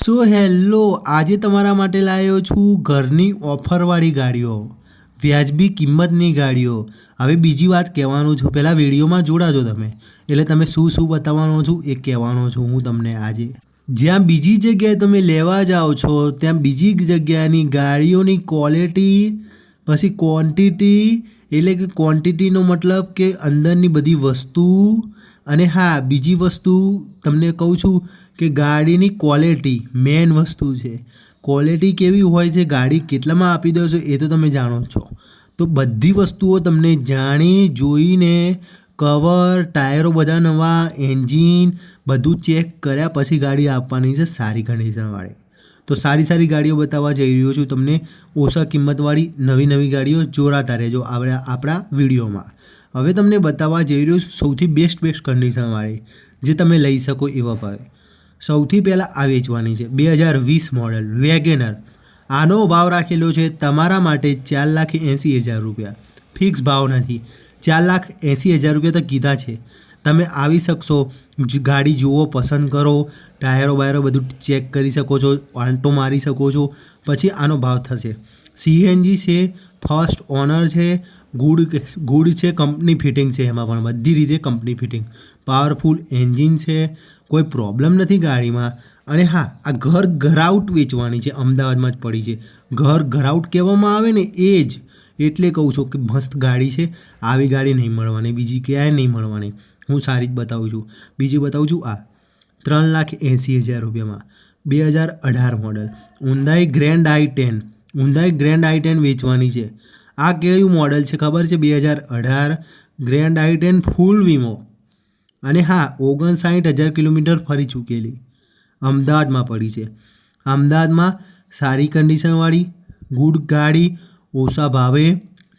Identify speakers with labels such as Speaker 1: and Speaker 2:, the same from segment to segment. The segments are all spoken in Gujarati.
Speaker 1: સો હેલો, આજે તમારા માટે લાવ્યો છું ઘરની ઓફરવાળી ગાડીઓ. વ્યાજબી કિંમતની ગાડીઓ. હવે બીજી વાત કહેવાનું છું, પહેલાં વિડીયોમાં જોડાજો તમે. એટલે તમે શું શું બતાવવાનો છું એ કહેવાનો છું હું તમને આજે. જ્યાં બીજી જગ્યાએ તમે લેવા જાઓ છો, ત્યાં બીજી જગ્યાની ગાડીઓની ક્વોલિટી પછી ક્વોન્ટિટી એટલે કે ક્વોન્ટિટીનો મતલબ કે અંદરની બધી વસ્તુ અને હા, બીજી વસ્તુ તમને કહું છું કે ગાડીની ક્વોલિટી મેન વસ્તુ છે. ક્વોલિટી કેવી હોય છે, ગાડી કેટલામાં આપી દો છો એ તો તમે જાણો છો. તો બધી વસ્તુઓ તમને જાણી, જોઈને કવર ટાયરો બધા નવા એન્જિન બધું ચેક કર્યા પછી ગાડી આપવાની છે સારી કન્ડિશનવાળી તો સારી સારી ગાડીઓ બતાવવા જઈ રહ્યો છું તમને. ઓછા કિંમતવાળી નવી નવી ગાડીઓ જોડાતા રહેજો આપણા આપણા વિડીયોમાં. હવે તમને બતાવવા જઈ રહ્યો છું સૌથી બેસ્ટ બેસ્ટ કન્ડિશનવાળી જે તમે લઈ શકો એવા ભાવે સૌથી પહેલાં આ વેચવાની છે, બે હજાર વીસ મોડલ વેગેનર આનો ભાવ રાખેલો છે તમારા માટે ચાર લાખ એંસી હજાર રૂપિયા. ફિક્સ ભાવ નથી. ચાર લાખ એંસી હજાર રૂપિયા તો કીધા છે. તમે આવી શકશો. ગાડી જુઓ, પસંદ કરો. ટાયરો બાયરો બધું ચેક કરી શકો છો. આંટો મારી શકો છો. પછી આનો ભાવ થશે. સીએનજી છે, ફર્સ્ટ ઓનર છે, ગુડ ગુડ છે, કંપની ફિટિંગ છે એમાં પણ બધી રીતે કંપની ફિટિંગ. પાવરફુલ એન્જિન છે. કોઈ પ્રોબ્લેમ નથી ગાડીમાં. અને હા, આ ઘર ઘરાઉટ વેચવાની છે. અમદાવાદમાં જ પડી છે. ઘર ઘરાઉટ કહેવામાં આવે ને એ જ. એટલે કહું છું કે મસ્ત ગાડી છે. આવી ગાડી નહીં મળવાની, બીજી ક્યાંય નહીં મળવાની. હું સારી જ બતાવું છું. બીજી બતાવું છું આ. ત્રણ લાખ એંસી હજાર રૂપિયામાં. બે હજાર અઢાર model Hyundai Grand i ten Hyundai Grand i ten વેચવાની છે. આ કયું મોડલ છે ખબર છે? બે હજાર અઢાર ગ્રેન્ડ આઈ ટેન ફૂલ વીમો. અને હા, ઓગણસાઠ હજાર કિલોમીટર ફરી ચૂકેલી. અમદાવાદમાં પડી છે. અમદાવાદમાં સારી કન્ડિશનવાળી ગુડ ગાડી ઓછા ભાવે,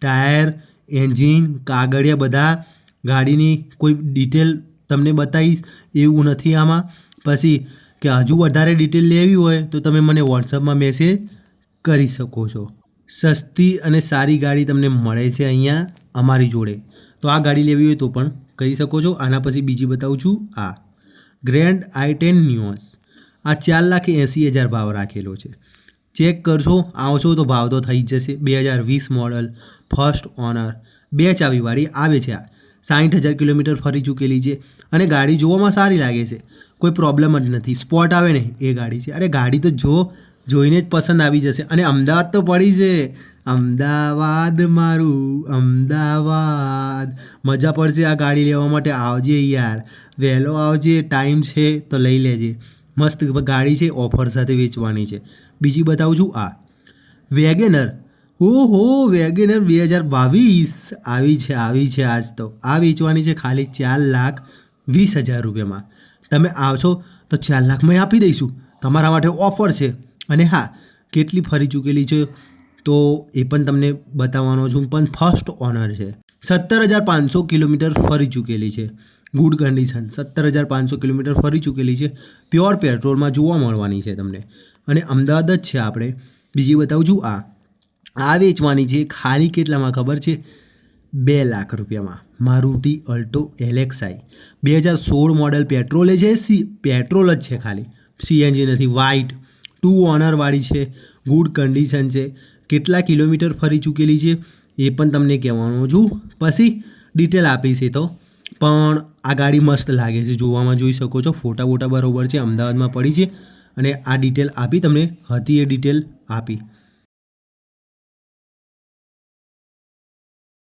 Speaker 1: ટાયર, એન્જિન, કાગળિયા બધા ગાડીની કોઈ ડિટેલ તમને બતાવીશ એવું નથી આમાં. પછી કે હજુ વધારે ડિટેલ લેવી હોય તો તમે મને વોટ્સઅપમાં મેસેજ કરી શકો છો. સસ્તી અને સારી ગાડી તમને મળે છે અહીંયા અમારી જોડે. તો આ ગાડી લેવી હોય તો પણ કહી શકો છો. આના પછી બીજી બતાવું છું. આ ગ્રેન્ડ આઈ ટેન ન્યુઅસ આ ચાર લાખ એંસી હજાર ભાવ રાખેલો છે. ચેક કરશો, આવશો તો ભાવ તો થઈ જશે. બે હજાર વીસ મોડલ ફર્સ્ટ ઓનર બે ચાવીવાળી આવે છે આ. સાઠ હજાર કિલોમીટર ફરી ચૂકેલી છે અને ગાડી જોવામાં સારી લાગે છે. કોઈ પ્રોબ્લેમ જ નથી. સ્પોટ આવે ને એ ગાડી છે. અરે ગાડી તો જો જોઈને જ પસંદ આવી જશે. અને અમદાવાદ તો પડી છે. અમદાવાદ મારું, અમદાવાદ. મજા પડશે આ ગાડી લેવા માટે. આવજે યાર. વહેલો આવજે ટાઈમ છે તો લઈ લેજે. મસ્ત ગાડી છે, ઓફર સાથે વેચવાની છે. બીજી બતાવું છું આ. વેગેનર. ઓહો, વેગેનર બે હજાર બાવીસ. આવી છે આવી છે આજ તો. આ વેચવાની છે ખાલી ચાર લાખ વીસ હજાર રૂપિયામાં. તમે આવશો તો ચાર લાખમાં આપી દઈશું. તમારા માટે ઓફર છે. અને હા, કેટલી ફરી ચૂકેલી છે તો એ પણ તમને બતાવવાનો છું. પણ ફર્સ્ટ ઓનર છે. સત્તર હજાર પાંચસો કિલોમીટર ફરી ચૂકેલી છે. ગુડ કન્ડિશન, સત્તર હજાર પાંચસો કિલોમીટર ફરી ચૂકેલી છે. પ્યોર પેટ્રોલમાં જોવા મળવાની છે તમને. અને અમદાવાદ જ છે આપણે. બીજી બતાવું છું, આ આ વેચવાની છે, ખાલી કેટલામાં ખબર છે? બે લાખ રૂપિયામાં. મારુતિ અલ્ટો એલેક્સાઈ બે હજાર સોળ મોડલ પેટ્રોલે છે, સી, પેટ્રોલ જ છે ખાલી. સીએનજી નથી, વ્હાઇટ. ટુ ઓનરવાળી છે, ગુડ કન્ડિશન છે. કેટલા કિલોમીટર ફરી ચૂકેલી છે એ પણ તમને કહેવાનું છું. પછી ડિટેલ આપીશ એ તો. પણ આ ગાડી મસ્ત લાગે છે. જોવામાં જોઈ શકો છો, ફોટા બોટા બરાબર છે, અમદાવાદમાં પડી છે અને આ ડિટેલ આપી, તમને હતી એ ડિટેલ આપી.